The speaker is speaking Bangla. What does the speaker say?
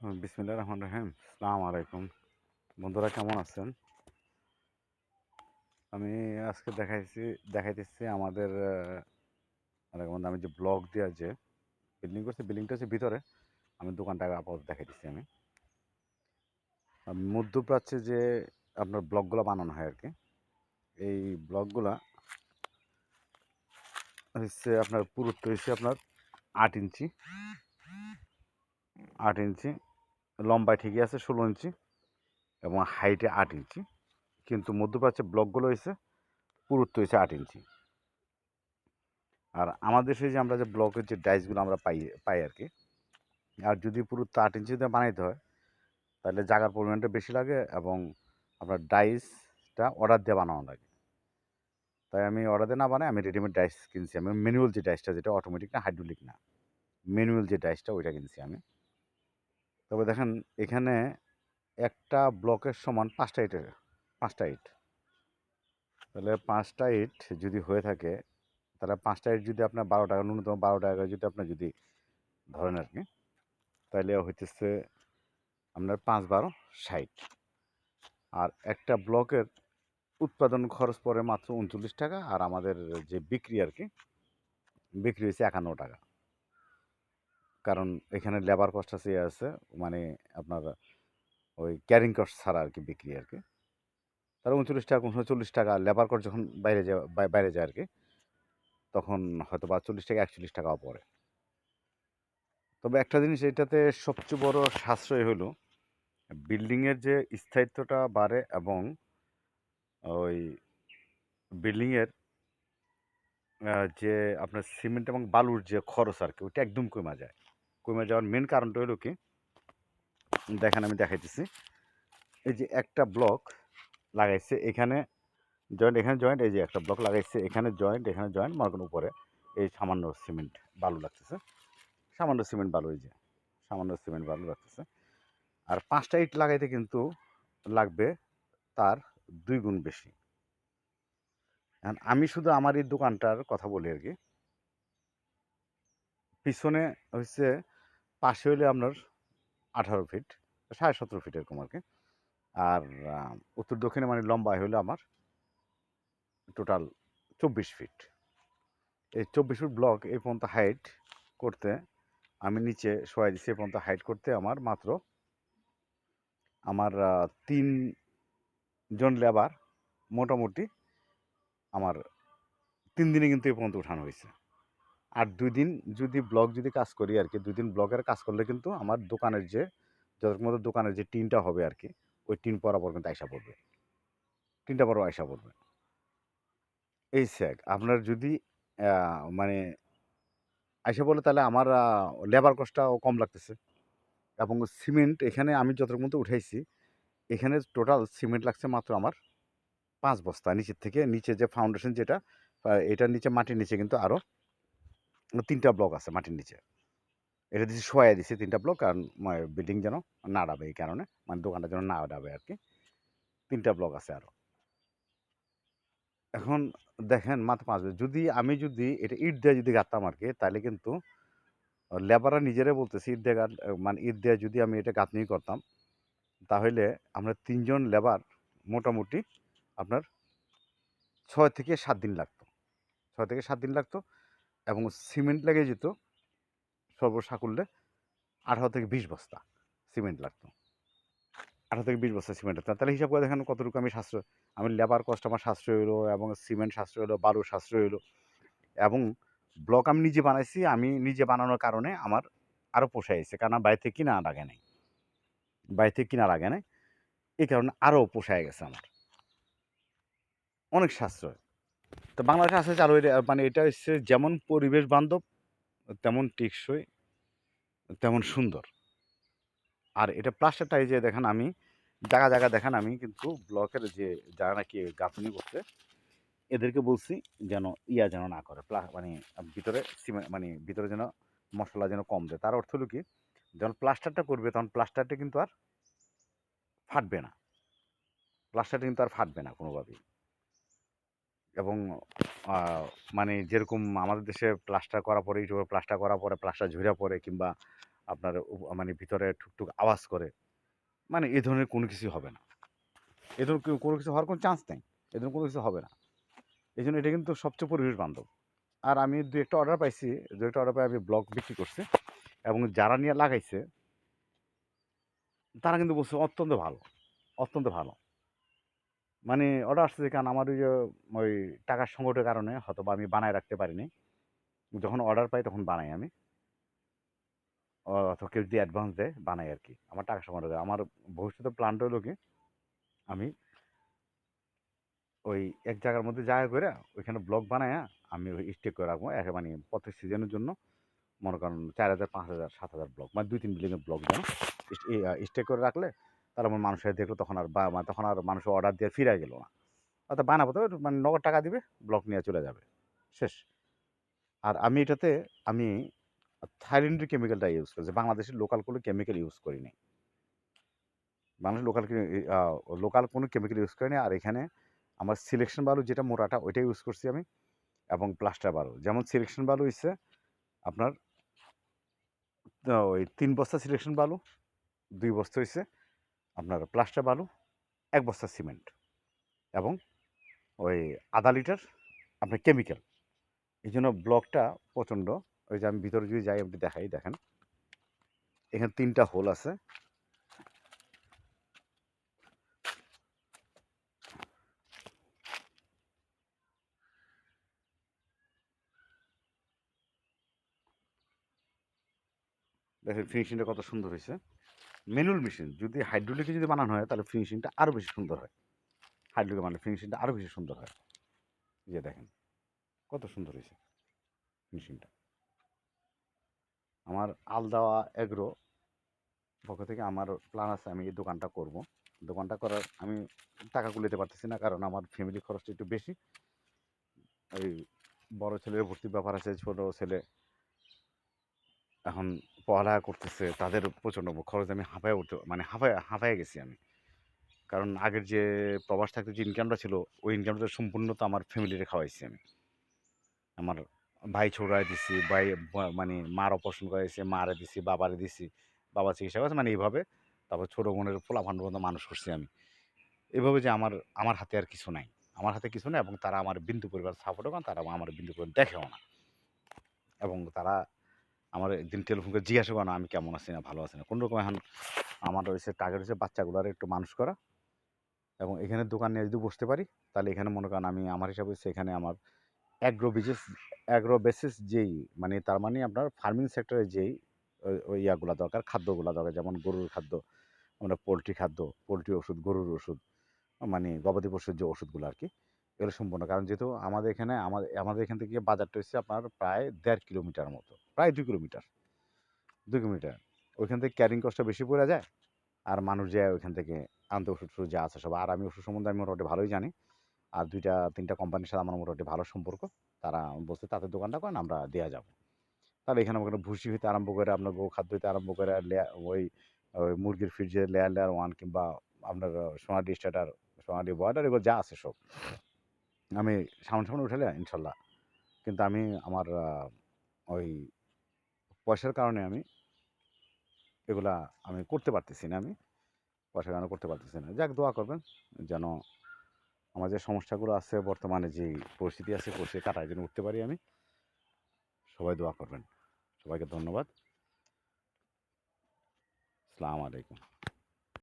বিসমিল্লাহ রহমান রহিম। সালাম আলাইকুম। বন্ধুরা কেমন আছেন? আমি আজকে দেখাইছি, দেখাইতেছি আমাদের আমি যে ব্লক দেওয়া যে বিল্ডিং করছে বিল্ডিংটা হচ্ছে ভিতরে। আমি দোকানটা আপাতত দেখাইতেছি আমি। মধ্যপ্রাচ্যে যে আপনার ব্লকগুলো বানানো হয় আর কি এই ব্লকগুলা হচ্ছে আপনার পুরুত্ব হচ্ছে আপনার আট ইঞ্চি। আট ইঞ্চি। লম্বায় ঠিকই আছে ষোলো ইঞ্চি এবং হাইটে আট ইঞ্চি। কিন্তু মধ্যপ্রাচ্যের ব্লকগুলো হয়েছে পুরুত্ব হয়েছে আট ইঞ্চি। আর আমাদের দেশে যে আমরা যে ব্লকের যে ডাইসগুলো আমরা পাই পাই আর কি, আর যদি পুরুত্ব আট ইঞ্চি ইঞ্চিতে বানাইতে হয়, তাহলে জায়গার পরিমাণটা বেশি লাগে এবং আপনার ডাইসটা অর্ডার দিয়ে বানানো লাগে। তাই আমি অর্ডার দিয়ে না বানাই, আমি রেডিমেড ডাইস কিনছি। আমি ম্যানুয়াল যে ডাইসটা যেটা অটোমেটিক না হাইড্রোলিক না ম্যানুয়াল যে ডাইসটা ওইটা কিনছি আমি। তবে দেখেন এখানে একটা ব্লকের সমান পাঁচটা ইটের পাঁচটা ইট। তাহলে পাঁচটা ইট যদি হয়ে থাকে, তাহলে পাঁচটা ইট যদি আপনার বারো টাকা, ন্যূনতম বারো টাকা যদি আপনার যদি ধরেন আর কি, তাহলে হইতেছে আপনার পাঁচ বারো ষাট। আর একটা ব্লকের উৎপাদন খরচ পড়ে মাত্র উনচল্লিশ টাকা, আর আমাদের যে বিক্রি আর কি, বিক্রি হয়েছে একান্ন টাকা। কারণ এখানে লেবার কস্ট আছে ইয়ে আছে মানে আপনার ওই ক্যারিং কস্ট ছাড়া আর কি বিক্রি আর কি। তার উনচল্লিশ টাকা উনচল্লিশ টাকা লেবার কস্ট যখন বাইরে যায় বাইরে যায় আর কি, তখন হয়তো বা চল্লিশ টাকা একচল্লিশ টাকাও পড়ে। তবে একটা জিনিস, এটাতে সবচেয়ে বড় সাশ্রয় হলো বিল্ডিংয়ের যে স্থায়িত্বটা বাড়ে এবং ওই বিল্ডিংয়ের যে আপনার সিমেন্ট এবং বালুর যে খরচ আর কি, ওইটা একদম কমে যায়। কমে যাওয়ার মেন কারণটা হলো কি? দেখেন আমি দেখাইতেছি। এই যে একটা ব্লক লাগাইছে, এখানে জয়েন্ট এখানে জয়েন্ট এই যে একটা ব্লক লাগাইছে, এখানে জয়েন্ট এখানে জয়েন্ট করেন উপরে এই সামান্য সিমেন্ট বালু লাগতেছে। সামান্য সিমেন্ট বালু, এই যে সামান্য সিমেন্ট বালু লাগতেছে। আর পাঁচটা ইট লাগাইতে কিন্তু লাগবে তার দুই গুণ বেশি। এখন আমি শুধু আমার এই দোকানটার কথা বলি আর কি। পিছনে হচ্ছে পাশে হইলে আপনার আঠারো ফিট সাড়ে সতেরো ফিট এরকম আর কি আর উত্তর দক্ষিণে মানে লম্বায় হলো আমার টোটাল চব্বিশ ফিট এই চব্বিশ ফিট ব্লক এই পর্যন্ত হাইট করতে আমি নিচে শোয়াই দিচ্ছি এই পর্যন্ত হাইট করতে আমার মাত্র আমার তিন জন লেবার মোটামুটি আমার তিন দিনে কিন্তু এই পর্যন্ত উঠানো হয়েছে। আর দুই দিন যদি ব্লক যদি কাজ করি আর কি দুই দিন ব্লকের কাজ করলে কিন্তু আমার দোকানের যে, যতক্ষণ মতো দোকানের যে টিনটা হবে আর কি ওই টিন বরাবর কিন্তু আয়সা পড়বে। টিনটা বড় আয়সা পড়বে। এই স্যাক আপনার যদি মানে আয়সা বলে তাহলে আমার লেবার কস্টটাও কম লাগতেছে। এবং সিমেন্ট এখানে আমি যতটুকু মতো উঠাইছি, এখানে টোটাল সিমেন্ট লাগছে মাত্র আমার পাঁচ বস্তা। নিচের থেকে, নিচে যে ফাউন্ডেশন যেটা এটার নিচে মাটির নিচে কিন্তু আরও তিনটা ব্লক আছে মাটির নিচে। এটা দিচ্ছি শোয়া দিছি তিনটা ব্লক কারণ বিল্ডিং যেন না ডাবে এই কারণে মানে দোকানটা যেন না ডাবে আর কি তিনটা ব্লক আছে আরও এখন দেখেন মাত্র পাঁচ যদি আমি যদি এটা ইট দিয়ে যদি গাঁথতাম আর কি তাহলে কিন্তু লেবাররা নিজেরাই বলতেছে ইট দিয়ে মানে ইট দিয়ে যদি আমি এটা গাঁথনি করতাম, তাহলে আমরা তিনজন লেবার মোটামুটি আপনার ছয় থেকে সাত দিন লাগতো। ছয় থেকে সাত দিন লাগতো। এবং সিমেন্ট লেগে যেত, সর্বসাকুল্যে আঠারো থেকে বিশ বস্তা সিমেন্ট লাগতো। আঠারো থেকে বিশ বস্তা সিমেন্ট লাগতো। তাহলে হিসাব করে দেখেন কতটুকু আমি সাশ্রয়, আমি লেবার কস্ট আমার সাশ্রয় হলো এবং সিমেন্ট সাশ্রয় হলো বালু সাশ্রয় হলো এবং ব্লক আমি নিজে বানাইছি, আমি নিজে বানানোর কারণে আমার আরও পোষাইছে কারণ বাইরে থেকে কিনা লাগে নাই। বাইরে থেকে কিনা লাগে নাই। এই কারণে আরও পোষায় গেছে আমার। অনেক সাশ্রয়। তো বাংলাদেশে আছে চালু মানে এটা হচ্ছে যেমন পরিবেশ বান্ধব, তেমন টেকসই, তেমন সুন্দর। আর এটা প্লাস্টারটা এই যে দেখেন আমি, জায়গা জায়গা দেখেন আমি কিন্তু ব্লকের যে যারা নাকি গাঁথনি করছে, এদেরকে বলছি যেন ইয়া যেন না করে, প্লা মানে ভিতরে সিমেন্ট মানে ভিতরে যেন মশলা যেন কম দেয়। তার অর্থ হলো কি, যখন প্লাস্টারটা করবে তখন প্লাস্টারটা কিন্তু আর ফাটবে না। প্লাস্টারটা কিন্তু আর ফাটবে না কোনোভাবেই। এবং মানে যেরকম আমাদের দেশে প্লাস্টার করার পরে ইউটিউবে প্লাস্টার করার পরে, প্লাস্টার ঝরে পড়ে কিংবা আপনার মানে ভিতরে ঠুকঠুক আওয়াজ করে মানে এ ধরনের কোনো কিছু হবে না। এ ধরনের কোনো- কিছু হওয়ার কোনো চান্স নেই। এ ধরনের কোনো কিছু হবে না। এই জন্য এটা কিন্তু সবচেয়ে পরিবেশ বান্ধব। আর আমি দু একটা অর্ডার পাইছি। দু একটা অর্ডার পাই আমি ব্লগ বিক্রি করছি এবং যারা নিয়ে লাগাইছে, তারা কিন্তু বলছে অত্যন্ত ভালো অত্যন্ত ভালো। মানে অর্ডার আসছে যে কারণ আমার ওই যে, ওই টাকার সংকটের কারণে হয়তো বা আমি বানায় রাখতে পারিনি। যখন অর্ডার পাই তখন বানাই আমি। অথবা কেউ যদি অ্যাডভান্স দেয়, বানাই আর কি আমার টাকা কারণে। আমার ভবিষ্যতে প্ল্যানটা হলো কি, আমি ওই এক জায়গার মধ্যে জায়গা করে ওইখানে ব্লগ বানায় আমি ওই স্টেক করে রাখব। এক মানে প্রত্যেক সিজনের জন্য মনে করেন চার হাজার, পাঁচ হাজার, সাত হাজার ব্লগ মানে দুই, তিন বিল্ডিংয়ের ব্লগ যেন স্টেক করে রাখলে তার আমার মানুষের দেখল, তখন আর বা মানে তখন আর মানুষ অর্ডার দিয়ে ফিরে গেলো না। অর্থাৎ বানাবো তো মানে নগদ টাকা দিবে ব্লক নিয়ে চলে যাবে। শেষ। আর আমি এটাতে, আমি থাইল্যান্ডের কেমিক্যালটা ইউজ করেছি, বাংলাদেশের লোকাল কোনো কেমিক্যাল ইউজ করিনি। বাংলাদেশের লোকাল লোকাল কোনো কেমিক্যাল ইউজ করিনি, আর এখানে আমার সিলেকশন বালু যেটা মোটাটা ওইটা ইউজ করছি আমি, এবং প্লাস্টার বালু। যেমন সিলেকশন বালু হচ্ছে আপনার ওই তিন বস্তা সিলেকশন বালু, দুই বস্তা হচ্ছে আপনার প্লাস্টার বালু, এক বস্তা সিমেন্ট এবং ওই আধা লিটার আপনার কেমিক্যাল। এই জন্য ব্লকটা প্রচণ্ড। ওই যে আমি ভিতরে যদি যাই আপনি দেখাই, দেখেন। এখানে তিনটা হোল আছে। দেখেন ফিনিশিংটা কত সুন্দর হয়েছে। ম্যানুয়াল মেশিন যদি হাইড্রোলিকে যদি বানানো হয়, তাহলে ফিনিশিংটা আরও বেশি সুন্দর হয়। হাইড্রোলিকে বানালে ফিনিশিংটা আরও বেশি সুন্দর হয়। যে দেখেন, কত সুন্দর হয়েছে ফিনিশিংটা আমার আলদাওয়া এগ্রো পক্ষ থেকে আমার প্ল্যান আছে আমি এই দোকানটা করব। দোকানটা করার আমি টাকা কুলাতে পারতেছি না, কারণ আমার ফ্যামিলি খরচটা একটু বেশি। ওই বড় ছেলের ভর্তির ব্যাপার আছে, ছোটো ছেলে এখন পড়ালেখা করতেছে, তাদের প্রচণ্ড খরচ আমি হাঁপায় উঠতে মানে হাঁপায় হাঁপায় গেছি আমি। কারণ আগের যে প্রবাস থাকতে যে ইনকামটা ছিল, ওই ইনকামটা সম্পূর্ণ তো আমার ফ্যামিলিরে খাওয়াইছি আমি। আমার ভাই ছোড়ায় দিছি, ভাই মানে মার অপারেশন করাইছে, মারে দিছি, বাবারে দিছি, বাবা চিকিৎসা করেছে মানে এইভাবে তারপর ছোটো বোনের ফোলাফান পর্যন্ত মানুষ করছি আমি। এইভাবে যে আমার আমার হাতে আর কিছু নাই। আমার হাতে কিছু নেই এবং তারা আমার বিন্দু পরিবার সাপোর্টও করেন তারা আমার বিন্দু পরিবার দেখেও না। এবং তারা আমার একদিন টেলিফোন করে জিজ্ঞাসা করে, না, আমি কেমন আছি না, ভালো আছি না? কোনো রকম এখন আমার হচ্ছে টার্গেট হচ্ছে বাচ্চাগুলোর একটু মানুষ করা এবং এখানে দোকান নিয়ে যদি বসতে পারি, তাহলে এখানে মনে করেন আমি আমার হিসাবে এখানে আমার অ্যাগ্রো বিজনেস অ্যাগ্রো বেসিস যেই মানে তার মানে আপনার ফার্মিং সেক্টরে যেই, ওই ইয়াগুলো দরকার, খাদ্যগুলো দরকার, যেমন গরুর খাদ্য, আমরা পোলট্রি খাদ্য, পোলট্রি ওষুধ, গরুর ওষুধ মানে গবাদি পশুর যে ওষুধগুলো আর কি এগুলো সম্পূর্ণ। কারণ যেহেতু আমাদের এখানে, আমাদের আমাদের এখান থেকে বাজারটা হচ্ছে আপনার প্রায় দেড় কিলোমিটার মতো, প্রায় দুই কিলোমিটার দুই কিলোমিটার। ওইখান থেকে ক্যারিং কস্টটা বেশি পড়ে যায়, আর মানুষ যায় ওইখান থেকে আনতে ওষুধ টষুধ যা আছে সব। আর আমি ওষুধ সম্বন্ধে আমি মোটামুটি ভালোই জানি, আর দুইটা, তিনটা কোম্পানির সাথে আমার মোটামুটি ভালো সম্পর্ক। তারা বলছে তাদের দোকানটা করেন, আমরা দেওয়া যাব। তাহলে এখানে আমাকে ভুসি হইতে আরম্ভ করে, আপনার গো খাদ্য হইতে আরম্ভ করে ওই ওই মুরগির যে লেয়ার লেয়ার ওয়ান কিংবা আপনার সোনালি স্টার্টার সোনালি বয়লার এগুলো যা আছে সব। আমি সামনে সামনে উঠালে, ইনশাল্লাহ। কিন্তু আমি আমার ওই পয়সার কারণে আমি এগুলা আমি করতে পারতেছি না আমি। পয়সার কারণে করতে পারতেছি না। যাক, দোয়া করবেন যেন আমার যে সমস্যাগুলো আছে, বর্তমানে যে পরিস্থিতি আছে পরিস্থিতি কাটায় যেন উঠতে পারি আমি। সবাই দোয়া করবেন। সবাইকে ধন্যবাদ। আসসালামু আলাইকুম।